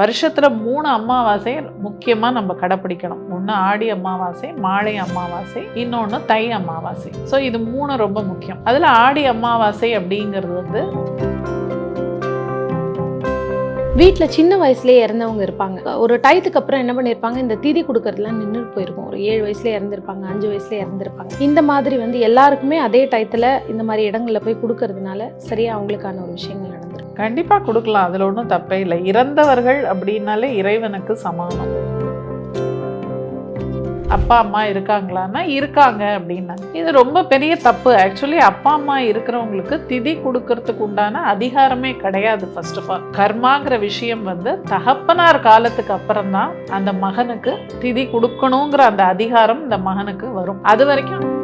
வருஷத்தில் மூணு அமாவாசை முக்கியமாக நம்ம கடைப்பிடிக்கணும். ஒன்று ஆடி அமாவாசை மாலை அமாவாசை இன்னொன்று தை அமாவாசை. ஸோ இது மூணு ரொம்ப முக்கியம். அதில் ஆடி அமாவாசை அப்படிங்கிறது வந்து வீட்டில் சின்ன வயசுலேயே இறந்தவங்க இருப்பாங்க. ஒரு டயத்துக்கு அப்புறம் என்ன பண்ணியிருப்பாங்க இந்த திதி கொடுக்கறதுலாம் நின்று போயிருக்கும். ஒரு ஏழு வயசுல இறந்துருப்பாங்க அஞ்சு வயசுல இறந்துருப்பாங்க. இந்த மாதிரி வந்து எல்லாருக்குமே அதே டயத்தில் இந்த மாதிரி இடங்களில் போய் கொடுக்கறதுனால சரியா அவங்களுக்கான ஒரு விஷயங்கள் நடந்தது கண்டிப்பாக கொடுக்கலாம். அதில் ஒன்றும் தப்பே இல்லை. இறந்தவர்கள் அப்படின்னாலே இறைவனுக்கு சமானம். அப்பா அம்மா இருக்காங்களான்னா இருக்காங்க அப்படின்னா. இது ரொம்ப பெரிய தப்பு. ஆக்சுவலி அப்பா அம்மா இருக்கிறவங்களுக்கு திதி கொடுக்கறதுக்கு உண்டான அதிகாரமே கிடையாது ஃபர்ஸ்ட் ஆஃப் ஆல் கர்மாங்கிற விஷயம் வந்து தகப்பனார் காலத்துக்கு அப்புறம் தான் அந்த மகனுக்கு திதி கொடுக்கணுங்கிற அந்த அதிகாரம் இந்த மகனுக்கு வரும். அது வரைக்கும்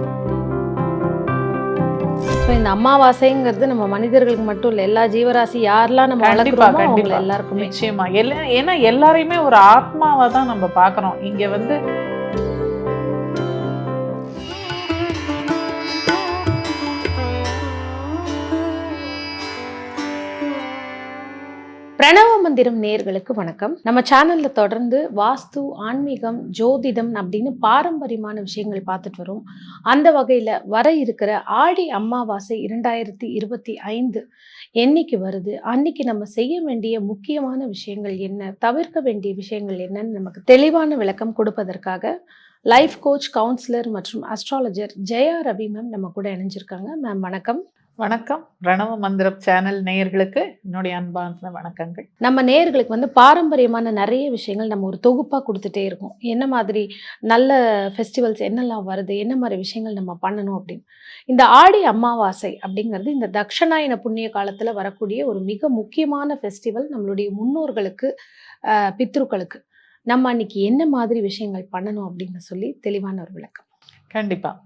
ஸோ இந்த அமாவாசைங்கிறது நம்ம மனிதர்களுக்கு மட்டும் இல்லை எல்லா ஜீவராசி யாரெல்லாம் நம்ம வளர்க்குறோமோ அவங்க கண்டிப்பா. எல்லாருக்குமே. நிச்சயமா. எல்லா ஏன்னா எல்லாரையுமே ஒரு ஆத்மாவை தான் நம்ம பார்க்குறோம். இங்க வந்து மந்திரம் நேர்களுக்கு வணக்கம். நம்ம சேனல்ல தொடர்ந்து வாஸ்து ஆன்மீகம் ஜோதிடம் அப்படின்னு பாரம்பரியமான விஷயங்கள் பார்த்துட்டு வரும். அந்த வகையில வர இருக்கிற ஆடி அமாவாசை இரண்டாயிரத்தி இருபத்தி ஐந்து என்னைக்கு வருது? அன்னைக்கு நம்ம செய்ய வேண்டிய முக்கியமான விஷயங்கள் என்ன? தவிர்க்க வேண்டிய விஷயங்கள் என்னன்னு நமக்கு தெளிவான விளக்கம் கொடுப்பதற்காக லைஃப் கோச் கவுன்சிலர் மற்றும் அஸ்ட்ராலஜர் ஜெயா ரவி மேம் நம்ம கூட இணைஞ்சிருக்காங்க. மேம் வணக்கம். வணக்கம். பிரணவ மந்திரம் சேனல் நேயர்களுக்கு என்னுடைய அன்பான வணக்கங்கள். நம்ம நேயர்களுக்கு வந்து பாரம்பரியமான நிறைய விஷயங்கள் நம்ம ஒரு தொகுப்பாக கொடுத்துட்டே இருக்கோம். என்ன மாதிரி நல்ல ஃபெஸ்டிவல்ஸ் என்னெல்லாம் வருது என்ன மாதிரி விஷயங்கள் நம்ம பண்ணணும் அப்படின்னு. இந்த ஆடி அமாவாசை அப்படிங்கிறது இந்த தக்ஷணாயன புண்ணிய காலத்தில் வரக்கூடிய ஒரு மிக முக்கியமான ஃபெஸ்டிவல் நம்மளுடைய முன்னோர்களுக்கு பித்ருக்களுக்கு. நம்ம அன்னைக்கு என்ன மாதிரி விஷயங்கள் பண்ணணும் அப்படின்னு சொல்லி தெளிவான ஒரு விளக்கம். கண்டிப்பாக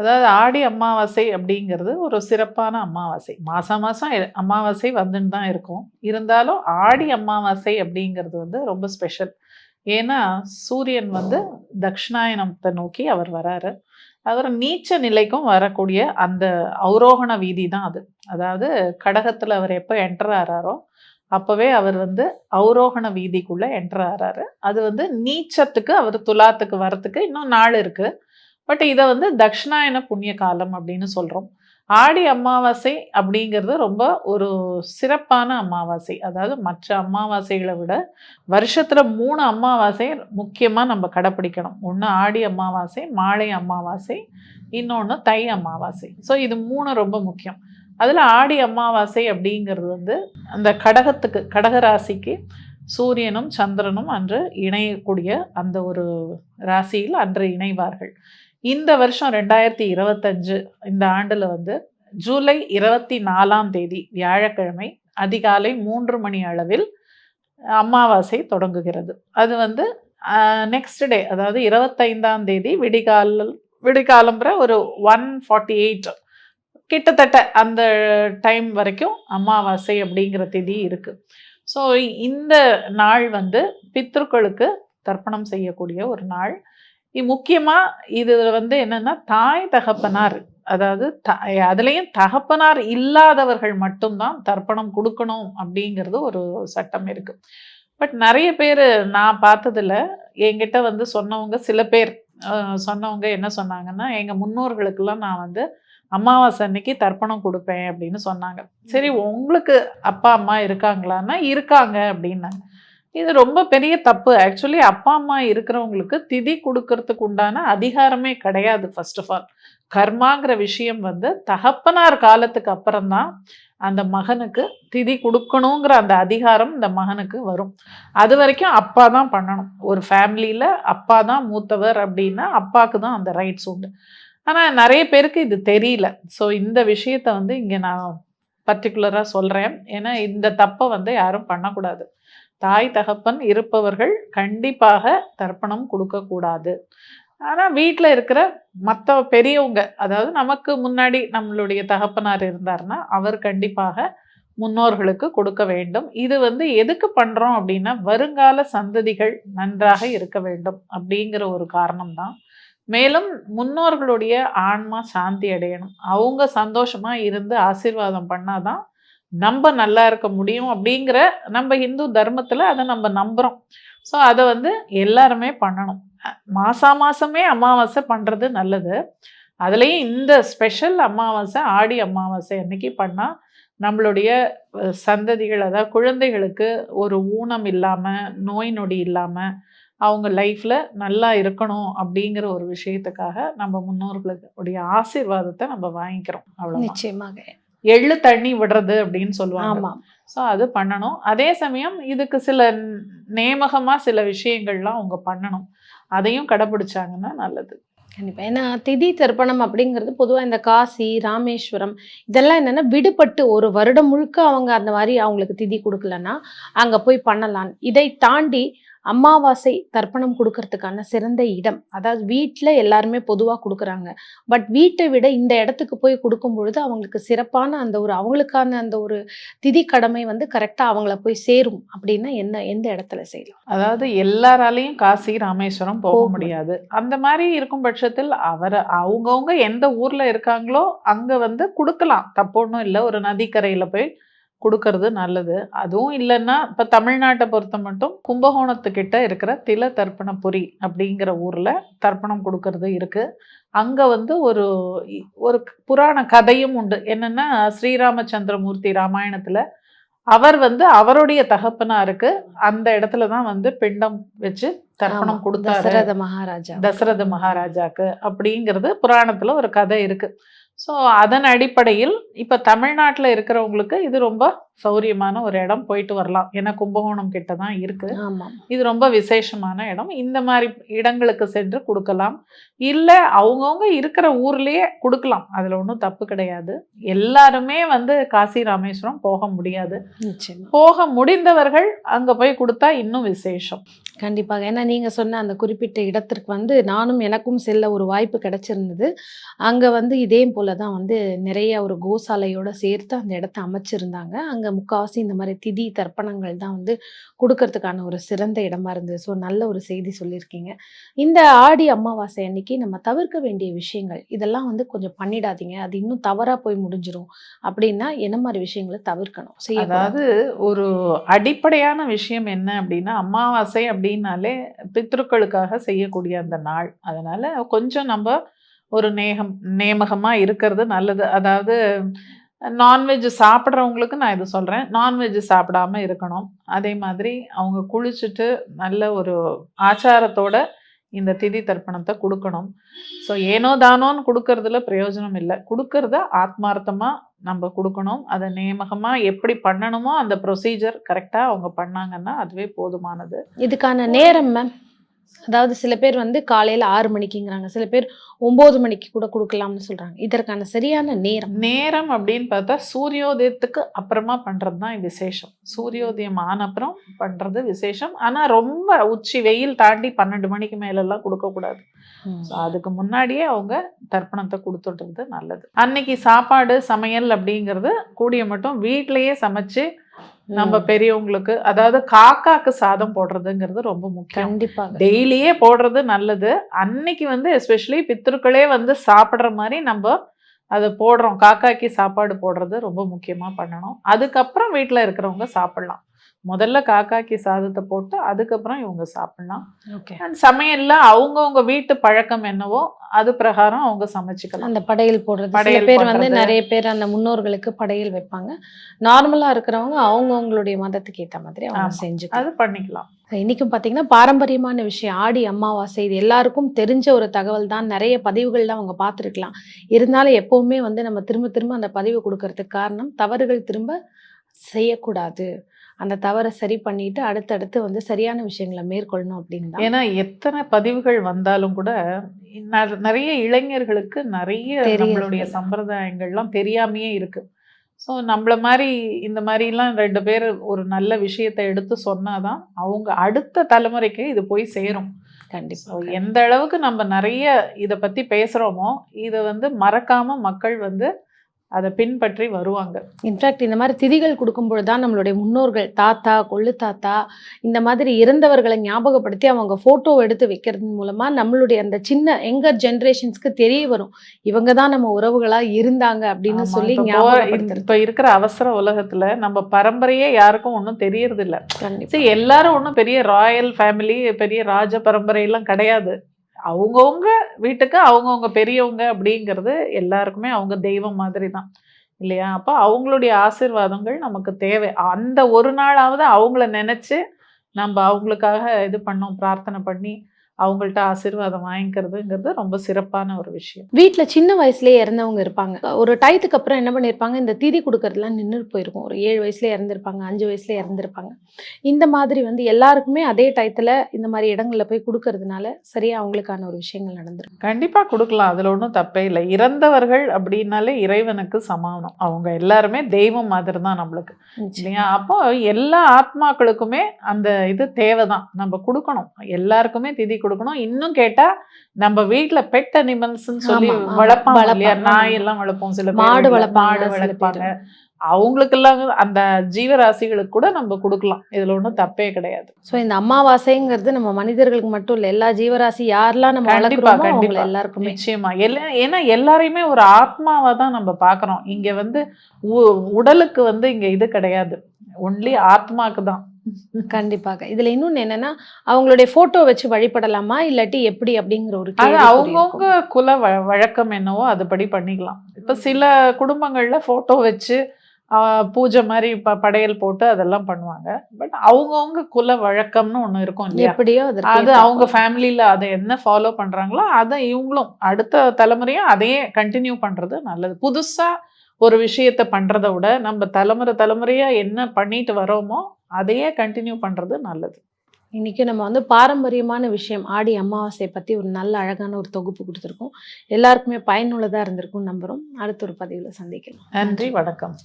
அதாவது ஆடி அமாவாசை அப்படிங்கிறது ஒரு சிறப்பான அமாவாசை. மாதம் மாதம் அமாவாசை வந்துன்னு தான் இருக்கும். இருந்தாலும் ஆடி அமாவாசை அப்படிங்கிறது வந்து ரொம்ப ஸ்பெஷல். ஏன்னா சூரியன் வந்து தக்ஷணாயனத்தை நோக்கி அவர் வராரு. அவர் நீச்ச நிலைக்கும் வரக்கூடிய அந்த அவரோகண வீதி தான் அது. அதாவது கடகத்தில் அவர் எப்போ என்டர் ஆறாரோ அப்போவே அவர் வந்து அவரோகண வீதிக்குள்ளே என்டர் ஆறாரு. அது வந்து நீச்சத்துக்கு அவர் துலாத்துக்கு வரத்துக்கு இன்னும் நாள் இருக்குது பட் இதை வந்து தக்ஷணாயன புண்ணிய காலம் அப்படின்னு சொல்கிறோம் ஆடி அமாவாசை அப்படிங்கிறது ரொம்ப ஒரு சிறப்பான அமாவாசை. அதாவது மற்ற அமாவாசைகளை விட வருஷத்தில் மூணு அமாவாசை முக்கியமாக நம்ம கடைப்பிடிக்கணும். ஒன்று ஆடி அமாவாசை மாலை அமாவாசை இன்னொன்று தை அமாவாசை. ஸோ இது மூணு ரொம்ப முக்கியம். அதில் ஆடி அமாவாசை அப்படிங்கிறது வந்து அந்த கடகத்துக்கு கடக ராசிக்கு சூரியனும் சந்திரனும் அன்று இணையக்கூடிய அந்த ஒரு ராசியில் அன்று இணைவார்கள். இந்த வருஷம் ரெண்டாயிரத்தி இருபத்தஞ்சு இந்த ஆண்டில் வந்து ஜூலை இருபத்தி நாலாம் தேதி வியாழக்கிழமை அதிகாலை மூன்று மணி அளவில் அமாவாசை தொடங்குகிறது. அது வந்து நெக்ஸ்ட் டே அதாவது இருபத்தைந்தாம் தேதி விடிகால விடிகாலம்புற ஒரு ஒன் ஃபார்ட்டி எயிட் கிட்டத்தட்ட அந்த டைம் வரைக்கும் அமாவாசை அப்படிங்கிற தேதி இருக்குது ஸோ இந்த நாள் வந்து பித்ருக்களுக்கு தர்ப்பணம் செய்யக்கூடிய ஒரு நாள். இ- முக்கியமா இது வந்து என்னன்னா தாய் தகப்பனார் அதாவது த அதுலேயும் தகப்பனார் இல்லாதவர்கள் மட்டும்தான் தர்ப்பணம் கொடுக்கணும் அப்படிங்கிறது ஒரு சட்டம் இருக்கு. பட் நிறைய பேர் நான் பார்த்ததுல என்கிட்ட வந்து சொன்னவங்க சில பேர் சொன்னவங்க என்ன சொன்னாங்கன்னா எங்க முன்னோர்களுக்கெல்லாம் நான் வந்து அமாவாசை அன்னைக்கு தர்ப்பணம் கொடுப்பேன் அப்படின்னு சொன்னாங்க. சரி உங்களுக்கு அப்பா அம்மா இருக்காங்களான்னா இருக்காங்க அப்படின்னாங்க. இது ரொம்ப பெரிய தப்பு. ஆக்சுவலி அப்பா அம்மா இருக்கிறவங்களுக்கு திதி கொடுக்கறதுக்கு உண்டான அதிகாரமே கிடையாது ஃபர்ஸ்ட் ஆஃப் ஆல் கர்மாங்கிற விஷயம் வந்து தகப்பனார் காலத்துக்கு அப்புறம் தான் அந்த மகனுக்கு திதி கொடுக்கணுங்கிற அந்த அதிகாரம் இந்த மகனுக்கு வரும். அது வரைக்கும் அப்பா தான் பண்ணணும். ஒரு ஃபேமிலியில் அப்பா தான் மூத்தவர் அப்படின்னா அப்பாவுக்கு தான் அந்த ரைட்ஸ் உண்டு. ஆனால் நிறைய பேருக்கு இது தெரியல. ஸோ இந்த விஷயத்த வந்து இங்கே நான் பர்டிகுலராக சொல்கிறேன் ஏன்னா இந்த தப்பை வந்து யாரும் பண்ணக்கூடாது. தாய் தகப்பன் இருப்பவர்கள் கண்டிப்பாக தர்ப்பணம் கொடுக்கக்கூடாது. ஆனால் வீட்டில் இருக்கிற மற்ற பெரியவங்க அதாவது நமக்கு முன்னாடி நம்மளுடைய தகப்பனார் இருந்தாருன்னா அவர் கண்டிப்பாக முன்னோர்களுக்கு கொடுக்க வேண்டும். இது வந்து எதுக்கு பண்ணுறோம் அப்படின்னா வருங்கால சந்ததிகள் நன்றாக இருக்க வேண்டும் அப்படிங்கிற ஒரு காரணம் தான் மேலும் முன்னோர்களுடைய ஆன்மா சாந்தி அடையணும். அவங்க சந்தோஷமாக இருந்து ஆசீர்வாதம் பண்ணாதான் நம்ம நல்லா இருக்க முடியும் அப்படிங்கிற நம்ம இந்து தர்மத்தில் அதை நம்ம நம்புகிறோம் ஸோ அதை வந்து எல்லாருமே பண்ணணும். அஹ் மாசா மாசமே அமாவாசை பண்ணுறது நல்லது. அதுலேயும் இந்த ஸ்பெஷல் அமாவாசை ஆடி அமாவாசை அன்னைக்கு பண்ணால் நம்மளுடைய சந்ததிகள் அதாவது குழந்தைகளுக்கு ஒரு ஊனம் இல்லாமல் நோய் நொடி இல்லாமல் அவங்க லைஃப்ல நல்லா இருக்கணும் அப்படிங்கிற ஒரு விஷயத்துக்காக நம்ம முன்னோர்களுடைய ஆசீர்வாதத்தை நம்ம வாங்கிக்கிறோம். அவ்வளவுதான். நிச்சயமாக. எள்ளு தண்ணி விடுறது அப்படின்னு சொல்லுவாங்க. ஸோ அது பண்ணணும். அதே சமயம் இதுக்கு சில நேமகமாக சில விஷயங்கள்லாம் அவங்க பண்ணணும். அதையும் கடைபிடிச்சாங்கன்னா நல்லது. கண்டிப்பா. ஏன்னா திதி தர்ப்பணம் அப்படிங்கிறது பொதுவா இந்த காசி ராமேஸ்வரம் இதெல்லாம் என்னன்னா விடுபட்டு ஒரு வருடம் முழுக்க அவங்க அந்த மாதிரி அவங்களுக்கு திதி கொடுக்கலன்னா அங்க போய் பண்ணலாம். இதை தாண்டி அமாவாசை தர்ப்பணம் கொடுக்கறதுக்கான சிறந்த இடம். அதாவது வீட்டில் எல்லாருமே பொதுவாக கொடுக்குறாங்க. பட் வீட்டை விட இந்த இடத்துக்கு போய் கொடுக்கும் பொழுது அவங்களுக்கு சிறப்பான அந்த ஒரு அவங்களுக்கான அந்த ஒரு திதி கடமை வந்து கரெக்டாக அவங்கள போய் சேரும். அப்படின்னா என்ன எந்த இடத்துல செய்யலாம்? அதாவது எல்லாராலையும் காசி ராமேஸ்வரம் போக முடியாது. அந்த மாதிரி இருக்கும் பட்சத்தில் அவர் அவங்கவுங்க எந்த ஊர்ல இருக்காங்களோ அங்க வந்து கொடுக்கலாம். தப்பு ஒன்றும் இல்லை. ஒரு நதிக்கரையில போய் கொடுக்கறது நல்லது. அதுவும் இல்லைன்னா இப்போ தமிழ்நாட்டை பொறுத்த மட்டும் கும்பகோணத்துக்கிட்ட இருக்கிற தில தர்ப்பணபுரி அப்படிங்கிற ஊர்ல தர்ப்பணம் கொடுக்கறது இருக்கு. அங்க வந்து ஒரு ஒரு புராண கதையும் உண்டு. என்னன்னா ஸ்ரீராமச்சந்திரமூர்த்தி ராமாயணத்துல அவர் வந்து அவருடைய தகப்பனாருக்கு அந்த இடத்துல தான் வந்து பிண்டம் வச்சு தர்ப்பணம் கொடுத்தாரு. தசரத மகாராஜா தசரத மகாராஜாக்கு அப்படிங்கிறது புராணத்துல ஒரு கதை இருக்கு. ஸோ அதன் அடிப்படையில் இப்ப தமிழ்நாட்டுல இருக்கிறவங்களுக்கு இது ரொம்ப சௌரியமான ஒரு இடம் போயிட்டு வரலாம். ஏன்னா கும்பகோணம் கிட்ட தான் இருக்கு. இது ரொம்ப விசேஷமான இடம். இந்த மாதிரி இடங்களுக்கு சென்று கொடுக்கலாம். இல்ல அவங்கவுங்க இருக்கிற ஊர்லயே கொடுக்கலாம். அதுல ஒன்றும் தப்பு கிடையாது. எல்லாருமே வந்து காசி ராமேஸ்வரம் போக முடியாது. போக முடிந்தவர்கள் அங்க போய் கொடுத்தா இன்னும் விசேஷம். கண்டிப்பாக. ஏன்னா நீங்க சொன்ன அந்த குறிப்பிட்ட இடத்திற்கு வந்து நானும் எனக்கும் செல்ல ஒரு வாய்ப்பு கிடைச்சிருந்தது. அங்க வந்து இதே போல தான் வந்து நிறைய ஒரு கோசாலையோட சேர்த்து அந்த இடத்த அமைச்சிருந்தாங்க. அங்க முக்காவாசி இந்த மாதிரி திதி தர்ப்பணங்கள் தான் வந்து கொடுக்கறதுக்கான ஒரு சிறந்த இடமா இருந்தது. ஸோ நல்ல ஒரு செய்தி சொல்லியிருக்கீங்க. இந்த ஆடி அமாவாசை அன்னைக்கு நம்ம தவிர்க்க வேண்டிய விஷயங்கள் இதெல்லாம் வந்து கொஞ்சம் பண்ணிடாதீங்க. அது இன்னும் தவறா போய் முடிஞ்சிரும். அப்படின்னா என்ன மாதிரி விஷயங்களை தவிர்க்கணும்? செய்யக்கூடாது. அதாவது ஒரு அடிப்படையான விஷயம் என்ன அப்படின்னா அமாவாசை அப்படின்னாலே பித்ருக்களுக்காக செய்யக்கூடிய அந்த நாள். அதனால் கொஞ்சம் நம்ம ஒரு நேகம் நேமகமாக இருக்கிறது நல்லது. அதாவது நான்வெஜ் சாப்பிட்றவங்களுக்கு நான் இது சொல்கிறேன் நான்வெஜ் சாப்பிடாம இருக்கணும். அதே மாதிரி அவங்க குளிச்சுட்டு நல்ல ஒரு ஆச்சாரத்தோட இந்த திதி தர்ப்பணத்தை கொடுக்கணும். ஸோ ஏனோ தானோன்னு கொடுக்கறதுல பிரயோஜனம் இல்லை. கொடுக்கறத ஆத்மார்த்தமாக நம்ம கொடுக்கணும். அதை நேமகமாக எப்படி பண்ணணுமோ அந்த ப்ரொசீஜர் கரெக்டாக அவங்க பண்ணாங்கன்னா அதுவே போதுமானது. இதுக்கான நேரம் மேம் அதாவது சில பேர் வந்து காலையில ஆறு மணிக்குங்கிறாங்க. சில பேர் ஒன்பது மணிக்கு கூட கொடுக்கலாம்னு சொல்றாங்க. இதற்கான சரியான நேரம்? நேரம் அப்படின்னு பார்த்தா சூரியோதயத்துக்கு அப்புறமா பண்றது தான் விசேஷம். சூரியோதயம் ஆன அப்புறம் பண்றது விசேஷம். ஆனா ரொம்ப உச்சி வெயில் தாண்டி பன்னெண்டு மணிக்கு மேல எல்லாம் கொடுக்க கூடாது. So, அதுக்கு முன்னாடியே அவங்க தர்ப்பணத்தை கொடுத்துடுறது நல்லது. அன்னைக்கு சாப்பாடு சமையல் அப்படிங்கிறது கூடிய மட்டும் வீட்டிலேயே சமைச்சு நம்ம பெரியவங்களுக்கு அதாவது காக்காக்கு சாதம் போடுறதுங்கிறது ரொம்ப முக்கியம். கண்டிப்பாக டெய்லியே போடுறது நல்லது. அன்னைக்கு வந்து எஸ்பெஷலி பித்ருக்களே வந்து சாப்பிட்ற மாதிரி நம்ம அதை போடுறோம். காக்காக்கி சாப்பாடு போடுறது ரொம்ப முக்கியமா பண்ணணும். அதுக்கப்புறம் வீட்டில் இருக்கிறவங்க சாப்பிடலாம். முதல்ல காக்காக்கி சாதத்தை போட்டு அதுக்கப்புறம் இவங்க சாப்பிடலாம். ஓகே. And சமையல்ல அவங்கவுங்க வீட்டு பழக்கம் என்னவோ அது பிரகாரம் அவங்க சமைச்சுக்கலாம். அந்த படையல் போடுறது. சில பேர் வந்து. நிறைய பேர் அந்த முன்னோர்களுக்கு படையல் வைப்பாங்க. நார்மலா இருக்கிறவங்க அவங்கவுங்களுடைய மதத்துக்கு ஏத்த மாதிரி அவங்க. செஞ்சுக்கலாம். அது பண்ணிக்கலாம். இன்னைக்கும் பார்த்தீங்கன்னா பாரம்பரியமான விஷயம் ஆடி அமாவாசை இது எல்லாருக்கும் தெரிஞ்ச ஒரு தகவல் தான். நிறைய பதிவுகள்லாம் அவங்க பார்த்துருக்கலாம் இருந்தாலும் எப்பவுமே வந்து நம்ம திரும்ப திரும்ப அந்த பதிவு கொடுக்கறதுக்கு காரணம் தவறுகள் திரும்ப செய்யக்கூடாது. அந்த தவறை சரி பண்ணிட்டு அடுத்தடுத்து வந்து சரியான விஷயங்களை மேற்கொள்ளணும் அப்படின்னு ஏன்னா எத்தனை பதிவுகள் வந்தாலும் கூட நிறைய இளைஞர்களுக்கு நிறைய நம்மளுடைய. சம்பிரதாயங்கள்லாம் தெரியாமையே இருக்கு. ஸோ நம்மள மாதிரி இந்த மாதிரிலாம் ரெண்டு பேர் ஒரு நல்ல விஷயத்தை எடுத்து சொன்னாதான் அவங்க அடுத்த தலைமுறைக்கு இது போய் சேரும். கண்டிப்பா ஸோ எந்த அளவுக்கு நம்ம நிறைய இதை பத்தி பேசுறோமோ இதை வந்து மறக்காம மக்கள் வந்து அதை பின்பற்றி வருவாங்க. இன்ஃபேக்ட் இந்த மாதிரி திதிகள் கொடுக்கும்பொழுது தான் நம்மளுடைய முன்னோர்கள் தாத்தா கொள்ளு தாத்தா இந்த மாதிரி இறந்தவர்களை ஞாபகப்படுத்தி அவங்க ஃபோட்டோ எடுத்து வைக்கிறது மூலமா நம்மளுடைய அந்த சின்ன எங்கர் ஜென்ரேஷன்ஸ்க்கு தெரிய வரும். இவங்க தான் நம்ம உறவுகளா இருந்தாங்க அப்படின்னு சொல்லி ஞாபகப்படுத்துறது. இப்ப இருக்கிற அவசர உலகத்துல நம்ம பரம்பரையே யாருக்கும் ஒண்ணும் தெரியறது இல்ல கண்டிப்பா. சரி எல்லாரும் ஒன்றும் பெரிய ராயல் ஃபேமிலி பெரிய ராஜ பரம்பரை எல்லாம் கிடையாது. அவங்கவுங்க வீட்டுக்கு அவங்கவுங்க பெரியவங்க அப்படிங்கிறது எல்லாருக்குமே அவங்க தெய்வம் மாதிரி தான் இல்லையா? அப்போ அவங்களுடைய ஆசீர்வாதங்கள் நமக்கு தேவை. அந்த ஒரு நாளாவது அவங்கள நினச்சி நம்ம அவங்களுக்காக இது பண்ணோம் பிரார்த்தனை பண்ணி அவங்கள்ட்ட ஆசீர்வாதம் வாங்கிக்கிறதுங்கிறது ரொம்ப சிறப்பான ஒரு விஷயம். வீட்ல சின்ன வயசுலயே இறந்தவங்க இருப்பாங்க. ஒரு டயத்துக்கு அப்புறம் என்ன பண்ணிருப்பாங்க இந்த திதி கொடுக்கறதுலாம் நின்று போயிருக்கும். ஒரு ஏழு வயசுல இறந்திருப்பாங்க அஞ்சு வயசுல இறந்திருப்பாங்க. இந்த மாதிரி வந்து எல்லாருக்குமே அதே டயத்துல இந்த மாதிரி இடங்கள்ல போய் கொடுக்கறதுனால சரியா அவங்களுக்கான ஒரு விஷயங்கள் நடந்திருக்கும் கண்டிப்பா கொடுக்கலாம். அதுல ஒன்றும் தப்பே இல்லை. இறந்தவர்கள் அப்படின்னாலே இறைவனுக்கு சமானம். அவங்க எல்லாருமே தெய்வம் மாதிரி தான் நம்மளுக்கு இல்லையா? அப்போ எல்லா ஆத்மாக்களுக்குமே அந்த இது தேவைதான். நம்ம கொடுக்கணும். எல்லாருக்குமே திதி கொடுக்கணும். இன்னும் கேட்டா நம்ம வீட்ல பெட் அனிமல்ஸ்னு சொல்லி. வளர்ப்பாங்க இல்லையா. நாய் எல்லாம் வளர்ப்போம் சில மாடு மாடு வளர்ப்பாங்க. அவங்களுக்கெல்லாம் அந்த ஜீவராசிகளுக்கு கூட நம்ம கொடுக்கலாம். இதுல ஒன்றும் தப்பே கிடையாது. ஸோ இந்த அமாவாசைங்கிறது நம்ம மனிதர்களுக்கு மட்டும் இல்ல எல்லா ஜீவராசி யாரெல்லாம் நம்ம வளர்க்குறோமோ அவங்க. எல்லாருக்குமே. நிச்சயமா. எல்லா ஏன்னா எல்லாரையுமே ஒரு ஆத்மாவா தான் நம்ம பார்க்கறோம். இங்க வந்து உடலுக்கு வந்து இங்க இது கிடையாது. ஒன்லி ஆத்மாக்கு தான். கண்டிப்பாக. இதுல இன்னொன்னு என்னன்னா அவங்களுடைய போட்டோ வச்சு வழிபடலாமா இல்லாட்டி எப்படி அப்படிங்கிற ஒரு அது அவங்கவுங்க. குல வழக்கம் என்னவோ அதுபடி பண்ணிக்கலாம். இப்ப சில குடும்பங்கள்ல போட்டோ வச்சு பூஜை மாதிரி ப படையல் போட்டு அதெல்லாம் பண்ணுவாங்க. பட் அவங்கவுங்க குல வழக்கம்னு ஒண்ணு இருக்கும் இல்லையா? எப்படியோ அது. அவங்க ஃபேமிலியில அதை என்ன ஃபாலோ பண்றாங்களோ அதை இவங்களும் அடுத்த தலைமுறையும் அதையே கண்டினியூ பண்றது நல்லது. புதுசா ஒரு விஷயத்த பண்றதை விட நம்ம தலைமுறை தலைமுறையா என்ன பண்ணிட்டு வரோமோ அதையே கண்டினியூ பண்றது நல்லது. இன்னைக்கு நம்ம வந்து பாரம்பரியமான விஷயம் ஆடி அமாவாசை பத்தி ஒரு நல்ல அழகான ஒரு தொகுப்பு கொடுத்துருக்கோம். எல்லாருக்குமே பயனுள்ளதா இருந்திருக்கும் நம்புறோம். அடுத்த ஒரு பதிவுல சந்திக்கலாம். நன்றி வணக்கம்.